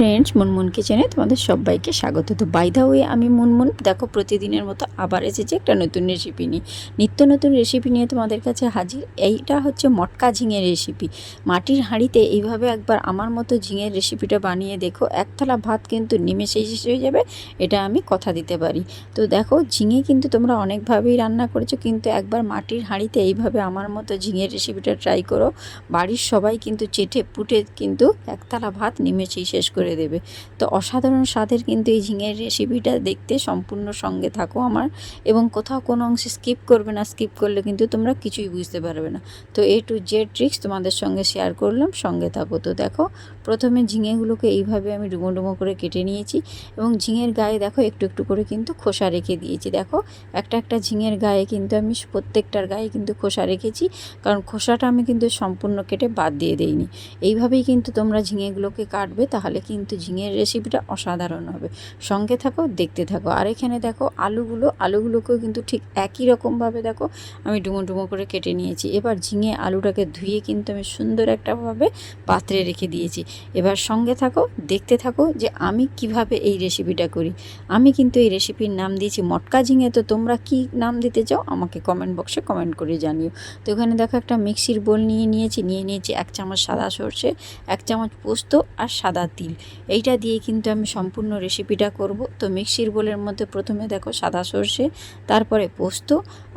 Friends Munmun কিচেনে তোমাদের সবাইকে স্বাগত। তো বাই দা ওয়ে আমি মুনমুন দেখো প্রতিদিনের মতো আবার এসেছি একটা নতুন রেসিপি নিয়ে। নিত্য নতুন রেসিপি নিয়ে তোমাদের কাছে হাজির। এইটা হচ্ছে মটকা ঝিঙের রেসিপি মাটির হাঁড়িতে এইভাবে একবার আমার মতো ঝিঙের রেসিপিটা বানিয়ে দেখো। এক থালা ভাত কিন্তু নিমেষে শেষ হয়ে যাবে, এটা আমি কথা দিতে পারি। তো দেখো, ঝিঙে কিন্তু তোমরা অনেকভাবেই রান্না করেছ, কিন্তু একবার মাটির হাঁড়িতে এইভাবে আমার মতো ঝিঙের রেসিপিটা ট্রাই করো। বাড়ির সবাই কিন্তু চেটে পুটে কিন্তু একতলা ভাত নিমেষেই শেষ করে দেবে। তো অসাধারণ স্বাদের কিন্তু এই ঝিঙের রেসিপিটা দেখতে সম্পূর্ণ সঙ্গে থাকো আমার এবং কোথাও কোনো অংশে স্কিপ করবে না স্কিপ করলে কিন্তু তোমরা কিছুই বুঝতে পারবে না। তো এ টু জেড ট্রিক্স তোমাদের সঙ্গে শেয়ার করলাম, সঙ্গে থাকো। তো দেখো, প্রথমে ঝিঙেগুলোকে এইভাবে আমি ডুমো ডুমো করে কেটে নিয়েছি এবং ঝিঙের গায়ে দেখো, একটু একটু করে কিন্তু খোসা রেখে দিয়েছি। দেখো, একটা একটা ঝিঙের গায়ে কিন্তু আমি প্রত্যেকটার গায়ে কিন্তু খোসা রেখেছি কারণ খোসাটা আমি কিন্তু সম্পূর্ণ কেটে বাদ দিয়ে দেইনি। এইভাবেই কিন্তু তোমরা ঝিঙেগুলোকে কাটবে, তাহলে কিন্তু ঝিঙের রেসিপিটা অসাধারণ হবে। সঙ্গে থাকো, দেখতে থাকো। আর এখানে দেখো, আলুগুলো, আলুগুলোকেও কিন্তু ঠিক একই রকমভাবে দেখো, আমি ডুমো ডুমো করে কেটে নিয়েছি। এবার ঝিঙে আলুটাকে ধুয়ে কিন্তু আমি সুন্দর একটাভাবে পাত্রে রেখে দিয়েছি। এবার সঙ্গে থাকো, দেখতে থাকো যে আমি কীভাবে এই রেসিপিটা করি। আমি কিন্তু এই রেসিপির নাম দিয়েছি মটকা ঝিঙে। তো তোমরা কি নাম দিতে চাও, আমাকে কমেন্ট বক্সে কমেন্ট করে জানিও। তো এখানে দেখো, একটা মিক্সির বোল নিয়ে নিয়েছি। নিয়ে নিয়েছি এক চামচ সাদা সর্ষে, এক চামচ পোস্ত আর সাদা তিল। এইটা দিয়ে কিন্তু আমি সম্পূর্ণ রেসিপিটা করব। তো মিক্সির বোলের মধ্যে প্রথমে দেখো সাদা সর্ষে, তারপরে পোস্ত,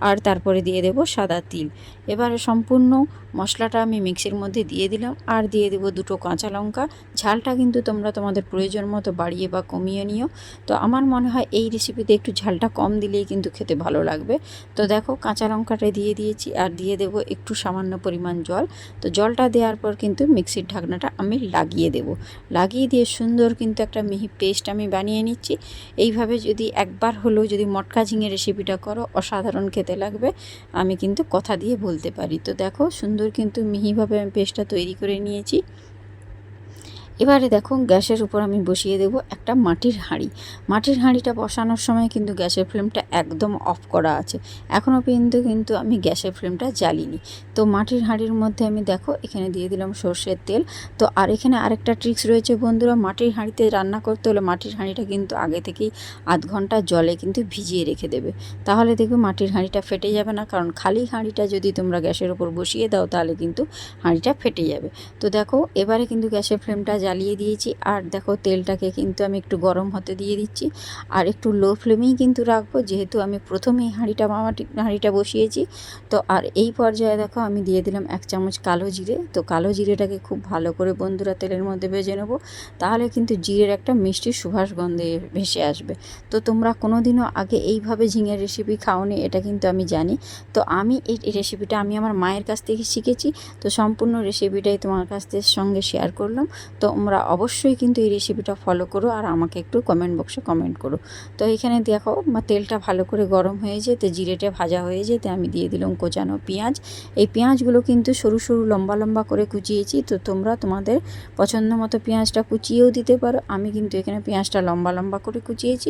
আর তারপরে দিয়ে দেব সাদা তিল। এবারে সম্পূর্ণ মশলাটা আমি মিক্সির মধ্যে দিয়ে দিলাম, আর দিয়ে দেবো দুটো কাঁচা লঙ্কা। ঝালটা কিন্তু তোমরা তোমাদের প্রয়োজন মতো বাড়িয়ে বা কমিয়ে নিও। তো আমার মনে হয় এই রেসিপিতে একটু ঝালটা কম দিলেই কিন্তু খেতে ভালো লাগবে। তো দেখো কাঁচা লঙ্কাটা দিয়ে দিয়েছি, আর দিয়ে দেবো একটু সামান্য পরিমাণ জল। তো জলটা দেওয়ার পর কিন্তু মিক্সির ঢাকনাটা আমি লাগিয়ে দেব। লাগিয়ে দিয়ে সুন্দর কিন্তু একটা মিহি পেস্ট আমি বানিয়ে নিচ্ছি। এইভাবে যদি একবার হলেও যদি মটকা ঝিঙে রেসিপিটা করো, অসাধারণ খেতে লাগবে। আমি কিন্তু কথা দিয়ে বলতে পারি। তো দেখো, সুন্দর কিন্তু মিহিভাবে আমি পেস্টটা তৈরি করে নিয়েছি। এবারে দেখো গ্যাসের উপর আমি বসিয়ে দেব একটা মাটির হাঁড়ি। মাটির হাঁড়িটা বসানোর সময় কিন্তু গ্যাসের ফ্লেমটা একদম অফ করা আছে। এখনও পর্যন্ত কিন্তু আমি গ্যাসের ফ্লেমটা জ্বালিনি। তো মাটির হাঁড়ির মধ্যে আমি দেখো, এখানে দিয়ে দিলাম সর্ষের তেল। তো আর এখানে আরেকটা ট্রিক্স রয়েছে বন্ধুরা, মাটির হাঁড়িতে রান্না করতে হলে মাটির হাঁড়িটা কিন্তু আগে থেকেই আধ ঘণ্টা জলে কিন্তু ভিজিয়ে রেখে দেবে। তাহলে দেখবে মাটির হাঁড়িটা ফেটে যাবে না, কারণ খালি হাঁড়িটা যদি তোমরা গ্যাসের ওপর বসিয়ে দাও তাহলে কিন্তু হাঁড়িটা ফেটে যাবে। তো দেখো, এবারে কিন্তু গ্যাসের ফ্লেমটা জ্বালিয়ে দিয়েছি। আর দেখো তেলটাকে কিন্তু আমি একটু গরম হতে দিয়ে দিচ্ছি। আর একটু লো ফ্লেমেই কিন্তু রাখব। যেহেতু আমি প্রথমেই হাঁড়িটা মামাটি, হাঁড়িটা বসিয়েছি। তো আর এই পর্যায়ে দেখো আমি দিয়ে দিলাম এক চামচ কালো জিরে। তো কালো জিরেটাকে খুব ভালো করে বন্ধুরা তেলের মধ্যে ভেজে নেব। তাহলে কিন্তু জিরের একটা মিষ্টি সুভাষ গন্ধে ভেসে আসবে। তো তোমরা কোনো দিনও আগে এইভাবে ঝিঙের রেসিপি খাওনি, এটা কিন্তু আমি জানি। তো আমি এই রেসিপিটা আমি আমার মায়ের কাছ থেকে শিখেছি। তো সম্পূর্ণ রেসিপিটাই তোমার কাছ থেকে সঙ্গে শেয়ার করলাম। তো তোমরা অবশ্যই কিন্তু এই রেসিপিটা ফলো করো আর আমাকে একটু কমেন্ট বক্সে কমেন্ট করো। তো এখানে দেখো তেলটা ভালো করে গরম হয়ে যেতে, জিরেটা ভাজা হয়ে যেতে আমি দিয়ে দিলাম কোচানো পেঁয়াজ। এই পেঁয়াজগুলো কিন্তু সরু সরু লম্বা লম্বা করে কুচিয়েছি, তো তোমরা তোমাদের পছন্দ মতো পেঁয়াজটা কুচিয়েও দিতে পারো। আমি কিন্তু এখানে পেঁয়াজটা লম্বা লম্বা করে কুচিয়েছি।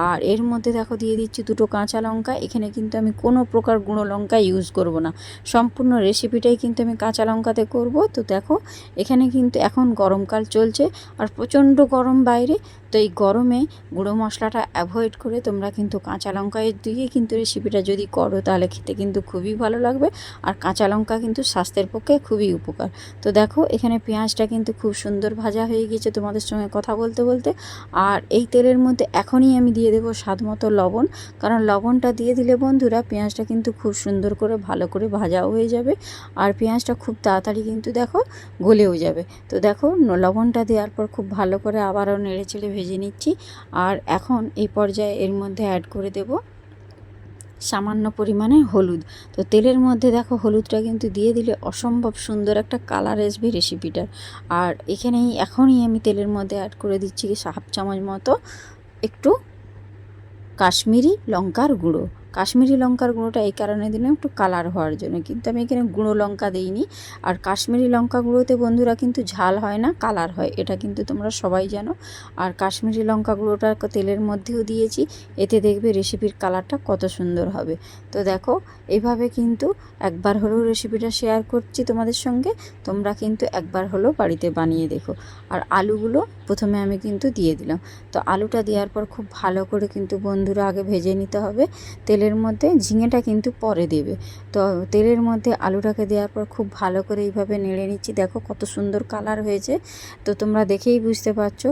আর এর মধ্যে দেখো, দিয়ে দিচ্ছি দুটো কাঁচা লঙ্কা। এখানে কিন্তু আমি কোনো প্রকার গুঁড়ো লঙ্কা ইউজ করব না। সম্পূর্ণ রেসিপিটাই কিন্তু আমি কাঁচা লঙ্কাতে করব। তো দেখো, এখানে কিন্তু এখন গরমকাল চলছে আর প্রচণ্ড গরম বাইরে, তো এই গরমে গুঁড়ো মশলাটা অ্যাভয়েড করে তোমরা কিন্তু কাঁচা লঙ্কা দিয়ে কিন্তু রেসিপিটা যদি করো, তাহলে খেতে কিন্তু খুবই ভালো লাগবে। আর কাঁচা লঙ্কা কিন্তু স্বাস্থ্যের পক্ষে খুবই উপকার। তো দেখো, এখানে পেঁয়াজটা কিন্তু খুব সুন্দর ভাজা হয়ে গিয়েছে তোমাদের সঙ্গে কথা বলতে বলতে। আর এই তেলের মধ্যে এখনই আমি দিয়ে দেবো স্বাদ মতো লবণ। কারণ লবণটা দিয়ে দিলে বন্ধুরা পেঁয়াজটা কিন্তু খুব সুন্দর করে ভালো করে ভাজাও হয়ে যাবে। আর পেঁয়াজটা খুব তাড়াতাড়ি কিন্তু দেখো গলেও যাবে। তো দেখো লবণটা দেওয়ার পর খুব ভালো করে আবারও নেড়ে চেড়ে ভেজে নিচ্ছি। আর এখন এই পর্যায়ে এর মধ্যে অ্যাড করে দেব সামান্য পরিমাণে হলুদ। তো তেলের মধ্যে দেখো হলুদটা কিন্তু দিয়ে দিলে অসম্ভব সুন্দর একটা কালার আসবে রেসিপিটার আর এখানেই এখনই আমি তেলের মধ্যে অ্যাড করে দিচ্ছি হাফ চামচ মতো একটু কাশ্মীরি লঙ্কার গুঁড়ো। কাশ্মীরি লঙ্কার গুঁড়োটা এই কারণে দিলাম, একটু কালার হওয়ার জন্য। কিন্তু আমি এখানে গুঁড়ো লঙ্কা দিইনি। আর কাশ্মীরি লঙ্কা গুঁড়োতে বন্ধুরা কিন্তু ঝাল হয় না কালার হয়। এটা কিন্তু তোমরা সবাই জানো। আর কাশ্মীরি লঙ্কা গুঁড়োটা তেলের মধ্যেও দিয়েছি। এতে দেখবে রেসিপির কালারটা কত সুন্দর হবে। তো দেখো এইভাবে কিন্তু একবার হলেও রেসিপিটা শেয়ার করছি তোমাদের সঙ্গে। তোমরা কিন্তু একবার হলেও বাড়িতে বানিয়ে দেখো। আর আলুগুলো প্রথমে আমি কিন্তু দিয়ে দিলাম। তো আলুটা দেওয়ার পর খুব ভালো করে কিন্তু বন্ধুরা আগে ভেজে নিতে হবে। তেলের মধ্যে ঝিঙেটা কিন্তু পরে দেবে। তো তেলের মধ্যে আলুটাকে দেওয়ার পর খুব ভালো করে এইভাবে নেড়ে নিচ্ছি। দেখো কত সুন্দর কালার হয়েছে। তো তোমরা দেখেই বুঝতে পারছ,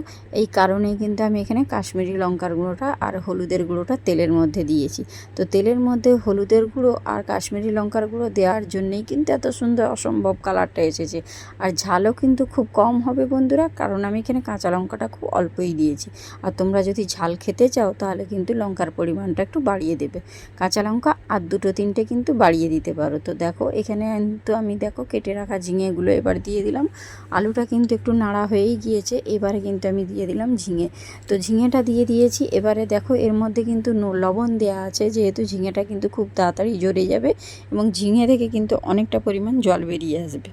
এই কারণেই কিন্তু আমি এখানে কাশ্মীরি লঙ্কার গুঁড়োটা আর হলুদের গুঁড়োটা তেলের মধ্যে দিয়েছি। তো তেলের মধ্যে হলুদের গুঁড়ো আর কাশ্মীরি লঙ্কার গুঁড়ো দেওয়ার জন্যেই কিন্তু এত সুন্দর অসম্ভব কালারটা এসেছে। আর ঝালও কিন্তু খুব কম হবে বন্ধুরা, কারণ আমি এখানে কাঁচা লঙ্কাটা খুব অল্পই দিয়েছি। আর তোমরা যদি ঝাল খেতে চাও তাহলে কিন্তু লঙ্কার পরিমাণটা একটু বাড়িয়ে দেবে। কাঁচা লঙ্কা আর দুটো তিনটে কিন্তু বাড়িয়ে দিতে পারো। তো দেখো, এখানে তো আমি দেখো কেটে রাখা ঝিঙেগুলো এবার দিয়ে দিলাম। আলুটা কিন্তু একটু নাড়া হয়েই গিয়েছে, এবারে কিন্তু আমি দিয়ে দিলাম ঝিঙে। তো ঝিঙেটা দিয়ে দিয়েছি, এবারে দেখো এর মধ্যে কিন্তু লবণ দেওয়া আছে, যেহেতু ঝিঙেটা কিন্তু খুব তাড়াতাড়ি জ্বরে যাবে এবং ঝিঙে থেকে কিন্তু অনেকটা পরিমাণ জল বেরিয়ে আসবে।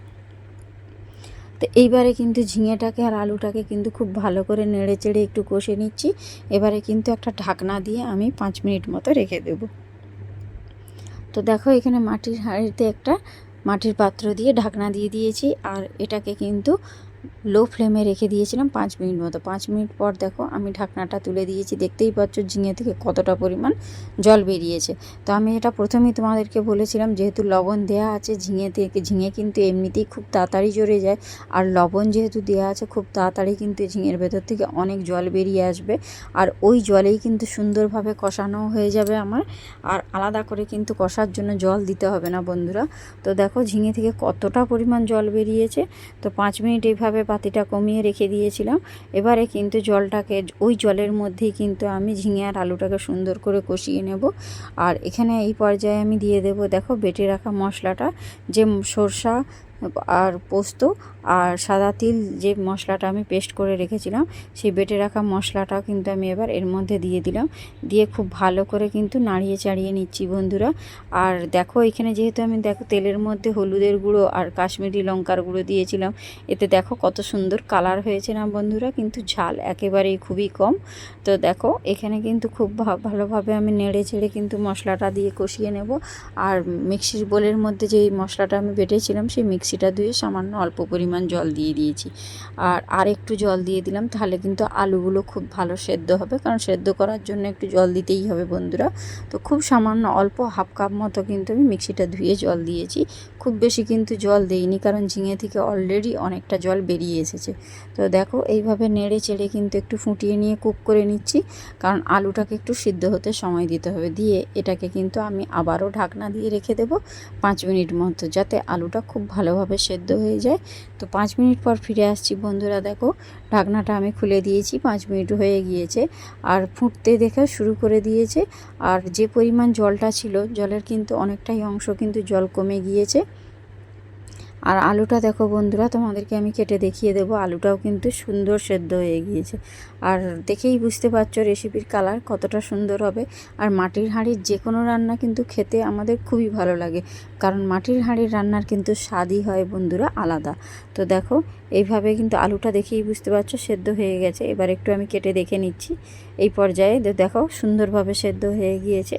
তো এইবারে কিন্তু ঝিঙেটাকে আর আলুটাকে কিন্তু খুব ভালো করে নেড়ে চেড়ে একটু কষে নিচ্ছি। এবারে কিন্তু একটা ঢাকনা দিয়ে আমি পাঁচ মিনিট মতো রেখে দেব। তো দেখো এখানে মাটির হাঁড়িতে একটা মাটির পাত্র দিয়ে ঢাকনা দিয়ে দিয়েছি। আর এটাকে কিন্তু লো ফ্লেমে রেখে দিয়েছিলাম পাঁচ মিনিট মতো। পাঁচ মিনিট পর দেখো আমি ঢাকনাটা তুলে দিয়েছি। দেখতেই পাচ্ছ ঝিঙে থেকে কতটা পরিমাণ জল বেরিয়েছে। তো আমি এটা প্রথমেই তোমাদেরকে বলেছিলাম, যেহেতু লবণ দেওয়া আছে ঝিঙে থেকে, ঝিঙে কিন্তু এমনিতেই খুব তাড়াতাড়ি জ্বরে যায়। আর লবণ যেহেতু দেওয়া আছে, খুব তাড়াতাড়ি কিন্তু ঝিঙের ভেতর থেকে অনেক জল বেরিয়ে আসবে। আর ওই জলেই কিন্তু সুন্দরভাবে কষানো হয়ে যাবে আমার। আর আলাদা করে কিন্তু কষার জন্য জল দিতে হবে না বন্ধুরা। তো দেখো ঝিঙে থেকে কতটা পরিমাণ জল বেরিয়েছে। তো পাঁচ মিনিট এইভাবে পাতিটা কমিয়ে রেখে দিয়েছিলাম। এবারে কিন্তু জলটাকে, ওই জলের মধ্যেই কিন্তু আমি ঝিঙে আর আলুটাকে সুন্দর করে কষিয়ে নেব। আর এখানে এই পর্যায়ে আমি দিয়ে দেব, দেখো, বেটে রাখা মশলাটা, যে সরষা আর পোস্ত আর সাদা তিল যে মশলাটা আমি পেস্ট করে রেখেছিলাম, সেই বেটে রাখা মশলাটাও কিন্তু আমি এবার এর মধ্যে দিয়ে দিলাম। দিয়ে খুব ভালো করে কিন্তু নাড়িয়ে চাড়িয়ে নিচ্ছি বন্ধুরা। আর দেখো এখানে যেহেতু আমি দেখো তেলের মধ্যে হলুদের গুঁড়ো আর কাশ্মীরি লঙ্কার গুঁড়ো দিয়েছিলাম, এতে দেখো কত সুন্দর কালার হয়েছে না বন্ধুরা, কিন্তু ঝাল একেবারেই খুবই কম। তো দেখো এখানে কিন্তু খুব ভালোভাবে আমি নেড়ে চেড়ে কিন্তু মশলাটা দিয়ে কষিয়ে নেব। আর মিক্সির বোলের মধ্যে যেই মশলাটা আমি বেটেছিলাম, সেই মিক্সিটা ধুয়ে সামান্য অল্প পরিমাণ জল দিয়ে দিয়েছি। আর আর একটু জল দিয়ে দিলাম, তাহলে কিন্তু আলুগুলো খুব ভালো সেদ্ধ হবে, কারণ সেদ্ধ করার জন্য একটু জল দিতেই হবে বন্ধুরা। তো খুব সামান্য অল্প হাফ কাপ মতো কিন্তু আমি মিক্সিটা ধুয়ে জল দিয়েছি। খুব বেশি কিন্তু জল দেইনি, কারণ ঝিঙে থেকে অলরেডি অনেকটা জল বেরিয়ে এসেছে। তো দেখো, এইভাবে নেড়ে চেড়ে কিন্তু একটু ফুটিয়ে নিয়ে কুক করে নিচ্ছি, কারণ আলুটাকে একটু সিদ্ধ হতে সময় দিতে হবে। দিয়ে এটাকে কিন্তু আমি আবারও ঢাকনা দিয়ে রেখে দেব পাঁচ মিনিট মতো, যাতে আলুটা খুব ভালোভাবে সেদ্ধ হয়ে যায়। তো পাঁচ মিনিট পর ফিরে আসছি বন্ধুরা, দেখো ঢাকনাটা আমি খুলে দিয়েছি, পাঁচ মিনিট হয়ে গিয়েছে। আর ফুটতে দেখে শুরু করে দিয়েছে। আর যে পরিমাণ জলটা ছিল, জলের কিন্তু অনেকটাই অংশ কিন্তু জল কমে গিয়েছে। আর আলুটা দেখো বন্ধুরা, তোমাদেরকে আমি কেটে দেখিয়ে দেবো। আলুটাও কিন্তু সুন্দর সেদ্ধ হয়ে গিয়েছে। আর দেখেই বুঝতে পারছ রেসিপির কালার কতটা সুন্দর হবে। আর মাটির হাঁড়ির যে কোনো রান্না কিন্তু খেতে আমাদের খুবই ভালো লাগে। কারণ মাটির হাঁড়ির রান্নার কিন্তু স্বাদই হয় বন্ধুরা আলাদা। তো দেখো এইভাবে কিন্তু আলুটা দেখেই বুঝতে পারছ সেদ্ধ হয়ে গেছে। এবার একটু আমি কেটে দেখে নিচ্ছি। এই পর্যায়ে দেখো সুন্দরভাবে সেদ্ধ হয়ে গিয়েছে।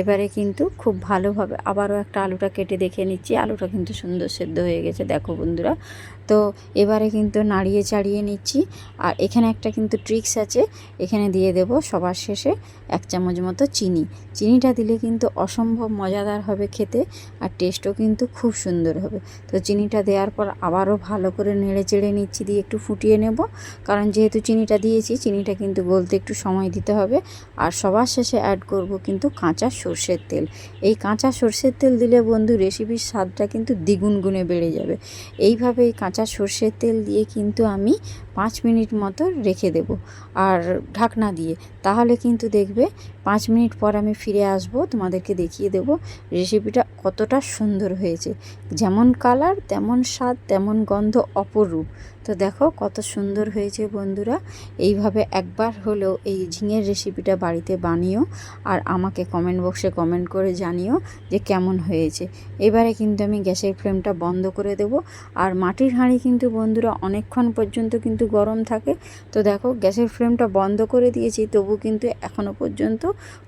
এবারে কিন্তু খুব ভালোভাবে আবারও একটা আলুটা কেটে দেখে নিচ্ছি। আলুটা কিন্তু সুন্দর সেদ্ধ হয়ে গেছে, দেখো বন্ধুরা। তো এবারে কিন্তু নাড়িয়ে চাড়িয়ে নিচ্ছি। আর এখানে একটা কিন্তু ট্রিক্স আছে, এখানে দিয়ে দেব সবার শেষে এক চামচ মতো চিনি। চিনিটা দিলে কিন্তু অসম্ভব মজাদার হবে খেতে আর টেস্টও কিন্তু খুব সুন্দর হবে। তো চিনিটা দেওয়ার পর আবারও ভালো করে নেড়ে চেড়ে নিচ্ছি, দিয়ে একটু ফুটিয়ে নেব। কারণ যেহেতু চিনিটা দিয়েছি, চিনিটা কিন্তু গলতে একটু সময় দিতে হবে। আর সবার শেষে অ্যাড করব কিন্তু কাঁচা সর্ষের তেল। এই কাঁচা সর্ষের তেল দিলে বন্ধু রেসিপির স্বাদটা কিন্তু দ্বিগুণ গুণে বেড়ে যাবে। এইভাবে এই কাঁচা সর্ষের তেল দিয়ে কিন্তু আমি পাঁচ মিনিট মতো রেখে দেব আর ঢাকনা দিয়ে। তাহলে কিন্তু দেখবে পাঁচ মিনিট পর আমি ফিরে আসব, তোমাদেরকে দেখিয়ে দেব রেসিপিটা কতটা সুন্দর হয়েছে। যেমন কালার তেমন স্বাদ, তেমন গন্ধ অপরূপ। তো দেখো কত সুন্দর হয়েছে বন্ধুরা। এইভাবে একবার হলেও এই ঝিঙের রেসিপিটা বাড়িতে বানিও আর আমাকে কমেন্ট বক্সে কমেন্ট করে জানিও যে কেমন হয়েছে। এবারে কিন্তু আমি গ্যাসের ফ্লেমটা বন্ধ করে দেব আর মাটির হাঁড়ি কিন্তু বন্ধুরা অনেকক্ষণ পর্যন্ত কিন্তু গরম থাকে। তো দেখো গ্যাসের ফ্লেমটা বন্ধ করে দিয়েছি, তবু কিন্তু এখনও পর্যন্ত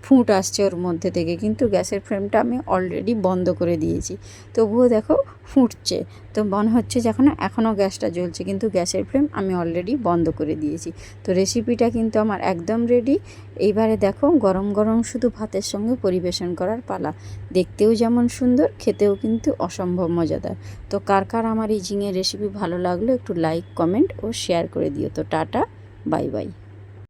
ফুট আসছে ওর মধ্যে থেকে। কিন্তু গ্যাসের ফ্লেমটা আমি অলরেডি বন্ধ করে দিয়েছি। তবুও দেখো ফুটছে। তো মনে হচ্ছে যখন এখনও গ্যাসটা জ্বলছে, কিন্তু গ্যাসের ফ্লেম আমি অলরেডি বন্ধ করে দিয়েছি। তো রেসিপিটা কিন্তু আমার একদম রেডি এইবারে দেখো, গরম গরম শুধু ভাতের সঙ্গে পরিবেশন করার পালা। দেখতেও যেমন সুন্দর, খেতেও কিন্তু অসম্ভব মজাদার। তো কার কার আমার এই ঝিঙের রেসিপি ভালো লাগল একটু লাইক কমেন্ট ও শেয়ার করে দিও। তো টাটা বাই বাই